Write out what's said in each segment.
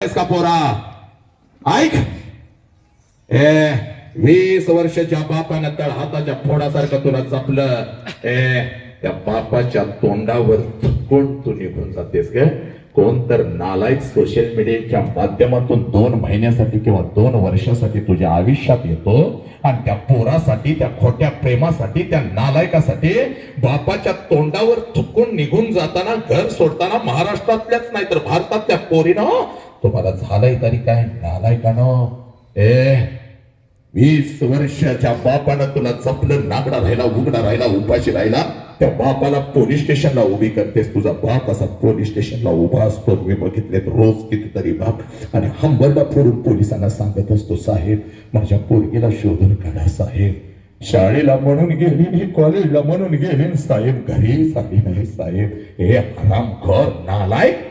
का पोरा? ऐक. ए वीस वर्षाच्या बापानं तळ हाताच्या फोडासारखं तुला जपलं. ए त्या बापाच्या तोंडावर कोण तू निघून जातेस ग. कोण तर नालायक सोशल मीडियाच्या माध्यमातून दोन महिन्यासाठी किंवा दोन वर्षासाठी तुझ्या आयुष्यात येतो आणि त्या पोरासाठी त्या खोट्या प्रेमासाठी त्या नालायकासाठी बापाच्या तोंडावर थुकून निघून जाताना घर सोडताना महाराष्ट्रातल्याच नाही तर भारतातल्या पोरीनं तुम्हाला झालंय तरी काय? नालायकानं ए वीस वर्षाच्या बापानं तुला जपलं नागडा राहिला उघडा राहिला उपाशी राहिला त्या बापाला पोलीस स्टेशनला उभी करतेस. तुझा बाप असा पोलीस स्टेशनला उभा असतो. मी बघितलेत रोज कितीतरी बाप. आणि हंबरडा फोडून पोलिसांना सांगत असतो साहेब माझ्या पोरगीला शोधून काढा साहेब. शाळेला म्हणून गेली नाही कॉलेजला म्हणून गेली साहेब घरी आली नाही साहेब. हे हरामखोर नालायक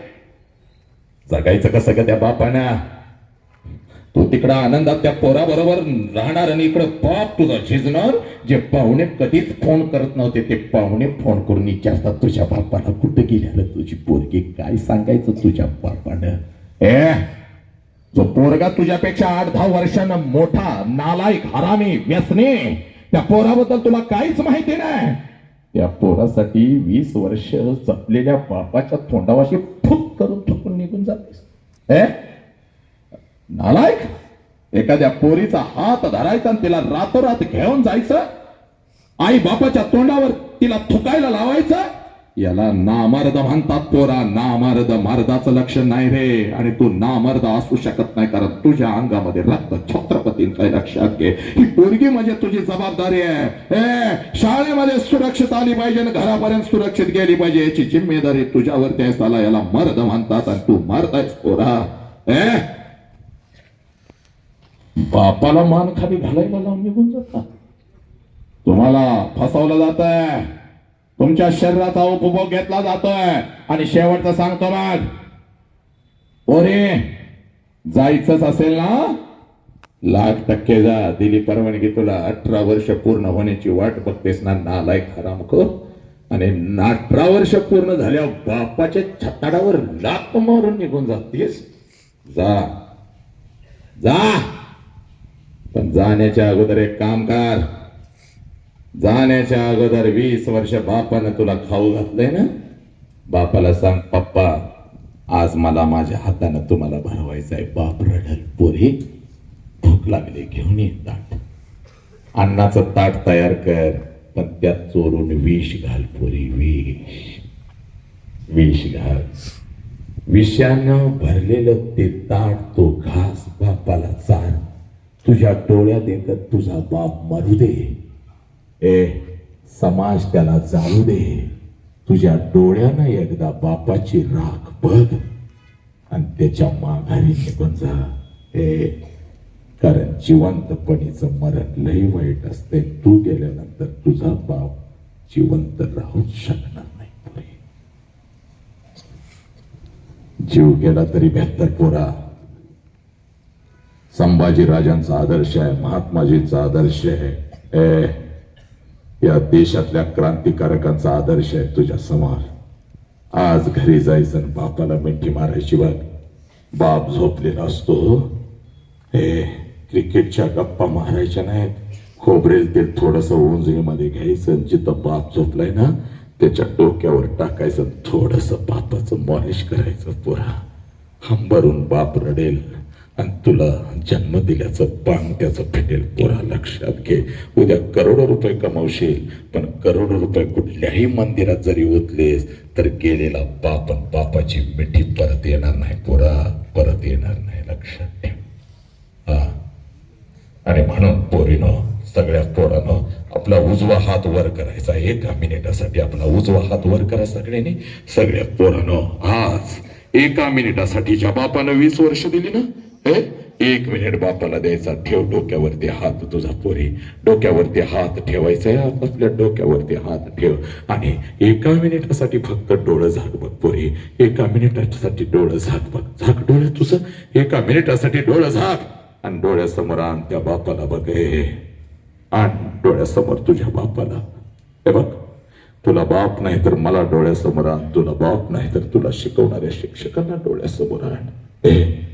जगायचं कसं का त्या बापाना? तू तिकडं आनंदात त्या पोराबरोबर राहणार आणि इकडं बाप तुझा झिजणार. जे पाहुणे कधीच फोन करत नव्हते ते पाहुणे फोन करून विचारतात तुझ्या बापाला कुठं गेल्यानं तुझी पोरगी काय सांगायचं तुझ्या बापानं? ए जो पोरगा तुझ्यापेक्षा आठ दहा वर्षानं मोठा नालायक हरामी व्यसने त्या पोराबद्दल तुला काहीच माहिती नाही. त्या पोरासाठी वीस वर्ष जपलेल्या बापाच्या तोंडावाशी फुक करून थुकून निघून जातेस. ए नालायक एखाद्या पोरीचा हात धरायचा आणि तिला रातोरात घेऊन जायचं आई बापाच्या तोंडावर तिला थुकायला लावायचं याला नामर्द म्हणतात पोरा नामर्द मर्दाचं लक्षण नाही रे. आणि तू नामर्द असू शकत नाही कारण तुझ्या अंगामध्ये रक्त छत्रपतींचं लक्षात घे. ही पोरगी म्हणजे तुझी जबाबदारी आहे. ए शाळेमध्ये सुरक्षित आली पाहिजे आणि घरापर्यंत सुरक्षित गेली पाहिजे. याची जिम्मेदारी तुझ्यावरती आहे साला. याला मर्द म्हणतात आणि तू मर्द आहेस पोरा. ए? बापाला मान खाली घालायला लावून निघून जातात तुम्हाला फसवलं जात आहे तुमच्या शरीराचा उपभोग घेतला जातोय. आणि शेवटचं सांगतो मग ओरे जायचंच असेल ना? लाख टक्के जा. दिली परवानगी तुला. अठरा वर्ष पूर्ण होण्याची वाट बघतेस ना. नालायक हरामखोर आणि अठरा वर्ष पूर्ण झाल्या बापाच्या छताडावर लाख मारून निघून जातेस. जा. जा. पण जाण्याच्या अगोदर एक काम कर. जाण्याच्या अगोदर वीस वर्ष बापानं तुला खाऊ घातलंय ना? बापाला सांग पप्पा आज मला माझ्या हातानं तुम्हाला भरवायचं आहे बाप रडल पोरी भूक लागली घेऊन ये ताट. अन्नाचं ताट तयार कर पण त्यात चोरून विष घाल पोरी विष. विष घाल. विषानं भरलेलं ते ताट तो घास बापाला चाल तुझ्या डोळ्यात एकत तुझा बाप मरू दे. ए समाज त्याला जाऊ दे. तुझ्या डोळ्यानं एकदा बापाची राख बघ आणि त्याच्या माघारी निघून जा. ए कारण जिवंतपणीचं मरण लई वाईट असते तू गेल्यानंतर तुझा बाप जिवंत राहूच शकणार नाही पुरे. जीव गेला तरी बेहतर पोरा. संभाजी राजांचा आदर्श आहे महात्माजींचा आदर्श आहे. ए या देशातल्या क्रांतिकारकांचा आदर्श आहे तुझ्या समोर. आज घरी जायचं बापाला मिठी मारायची बाप झोपलेला असतो. हे क्रिकेटच्या गप्पा मारायच्या नाहीत. खोबरेल तेल थोडस ओंजळीमध्ये घ्यायचं जिथं बाप झोपलाय ना त्याच्या डोक्यावर टाकायचं थोडस बापाचं मॉलिश करायचं पुरा. हंबरून बाप रडेल. आणि तुला जन्म दिल्याचं पान त्याचं फेटेल पुरा लक्षात घे. उद्या करोडो रुपये कमावशील पण करोडो रुपये कुठल्याही मंदिरात जरी ओतलेस तर गेलेला बाप आणि बापाची मिठी परत येणार नाही पुरा परत येणार नाही लक्षात ठेव. हा. आणि म्हणून पोरीनं सगळ्या पोरानं आपला उजवा हात वर करायचा एका मिनिटासाठी. आपला उजवा हात वर करा सगळ्यांनी. सगळ्या पोरानं आज एका मिनिटासाठी ज्या बापानं वीस वर्ष दिली ना एक मिनिट बापाला द्यायचा. ठेव डोक्यावरती हात तुझा पोरी. डोक्यावरती हात ठेवायचा आपल्या डोक्यावरती हात ठेव. आणि एका मिनिटासाठी फक्त डोळं झाक बघ पोरी. एका मिनिटासाठी डोळं झाक बघ. झाक डोळे तुझं. एका मिनिटासाठी डोळं झाक. आणि डोळ्यासमोर आण त्या बापाला बघ. हे आण डोळ्यासमोर तुझ्या बापाला. हे बघ. तुला बाप नाही तर मला डोळ्यासमोर आण. तुला बाप नाही तर तुला शिकवणाऱ्या शिक्षकांना डोळ्यासमोर आण. हे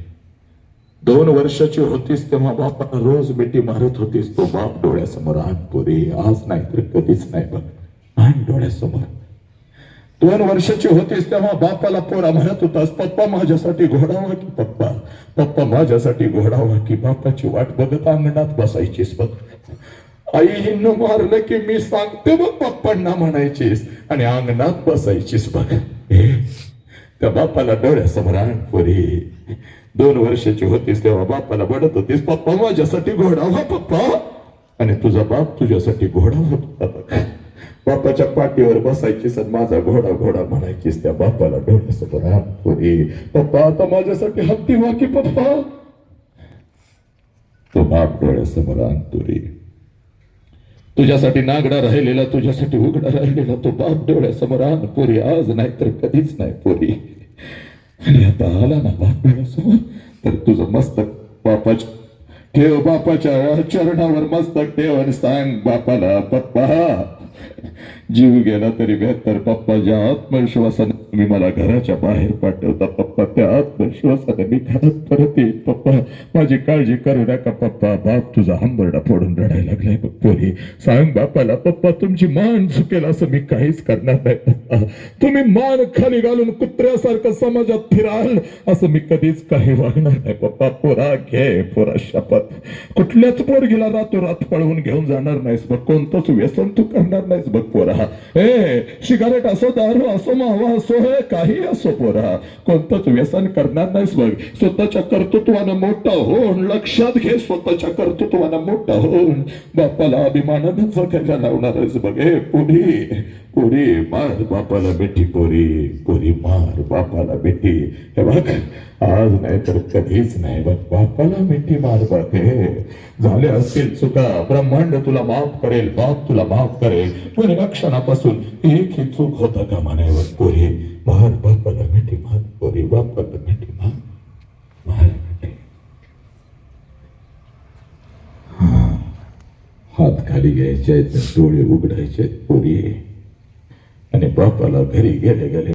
दोन वर्षाची होतीस तेव्हा बापाला रोज मिठी मारत होतीस. तो बाप डोळ्यासमोर आण पोरे आज नाही तर कधीच नाही बघ. आण डोळ्यासमोर. दोन वर्षाची होतीस तेव्हा बापाला पोरा म्हणत होतास पप्पा माझ्यासाठी घोडावा की पप्पा? पप्पा माझ्यासाठी घोडावा की बापाची वाट बघत अंगणात बसायचीस बघ. आईनं मारलं की मी सांगते बघ पप्पांना म्हणायचीस आणि अंगणात बसायचीस बघ. त्या बापाला डोळ्यासमोर आण दोन वर्षाची होतीस तेव्हा बापाला बडत होतीस पप्पा माझ्यासाठी घोडावा पप्पा. आणि तुझा बाप तुझ्यासाठी घोडा होता बापाच्या पाठीवर बसायचीस आणि माझा घोडा घोडा म्हणायचीस त्या बापाला डोळ्यासमोर आण पप्पा आता माझ्यासाठी हत्ती व्हा की पप्पा. तो बाप डोळ्यासमोर आणतो रे तुझ्यासाठी नागडा राहिलेला तुझ्यासाठी उघडा राहिलेला तो बाप डोळ्यासमोर आण पोरी आज नाही तर कधीच नाही पोरी. आणि आता आला ना बाप डोळ्यासमोर तर तुझं मस्तक बापाच्या ठेव बापाच्या चरणावर मस्तक ठेव आणि सांग बापाला पप्पा जीव गेला तरी बेहतर पप्पा ज्या आत्मविश्वासाने तुम्ही मला घराच्या बाहेर पाठवता पप्पा. त्या आत्मविश्वासाने मी घरात परत येईल पप्पा. माझी काळजी करू नका पप्पा. बाप तुझा हंबरडा फोडून रडायला लागलाय बघ पोरी सांग बापाला पप्पा तुमची मान चुकेल असं मी काहीच करणार नाही पप्पा. तुम्ही मान खाली घालून कुत्र्यासारखं समाजात फिराल असं मी कधीच काही वागणार नाही पप्पा. पोरा घे पोरा शपथ. कुठल्याच पोरगीला रातोरात पळवून घेऊन जाणार नाहीस बघ. कोणतंच व्यसन तू करणार नाहीस बघ पोरा. ए सिगारेट असो दारू असो मावा असो हे काही असो पोरा कोणतंच व्यसन करणार नाहीस बघ. स्वतःच्या कर्तृत्वानं मोठा होऊन लक्षात घे स्वतःच्या कर्तृत्वानं मोठा होऊन बापाला अभिमानानं जगायला लावणारच बघ. हे पुरी पुरी मार बापाला बेटी पोरी पुरी मार बापाला बेटी. हे बघ आज नाही तर कधीच नाही बघ बापाला बेटी मार बघ. हे झाले असतील चुका ब्रह्मांड तुला माफ करेल बाप तुला माफ करेल. पण क्षणापासून एक ही चूक होता का म्हणायवर पोरी? मार बापाला बेटी मार पोरी बापाला बेटी मार मार बेटी हा. हात खाली घ्यायचे आहेत डोळे उघडायचे आहेत पोरी आणि बापाला घरी गेले गेले